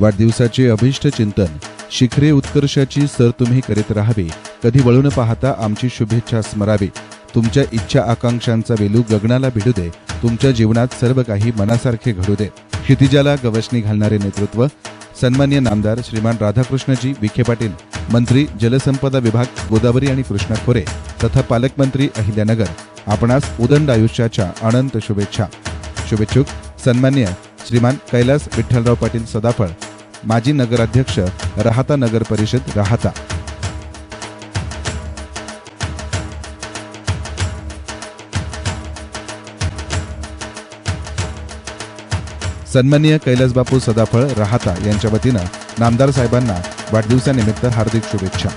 वाढदिवसाचे अभिष्ट चिंतन शिखरे उत्कर्षाची सर तुम्ही करीत राहावे. कधी वळून पाहता आमची शुभेच्छा स्मरावी. तुमच्या इच्छा आकांक्षांचा वेलू गगनाला भिडू दे. तुमच्या जीवनात सर्व काही मनासारखे घडू दे. क्षितिजाला गवसणी घालणारे नेतृत्व सन्मान्य नामदार श्रीमान राधाकृष्णजी विखे पाटील मंत्री जलसंपदा विभाग गोदावरी आणि कृष्णा खोरे तथा पालकमंत्री अहिल्यानगर. आपणास उदंड आयुष्याच्या अनंत शुभेच्छा. शुभेच्छुक सन्मान्य श्रीमान कैलास विठ्ठलराव पाटील सदाफळ माजी नगराध्यक्ष राहता नगर परिषद राहता. सन्माननीय कैलासबापू सदाफळ राहता यांच्या वतीनं नामदार साहेबांना वाढदिवसानिमित्त हार्दिक शुभेच्छा.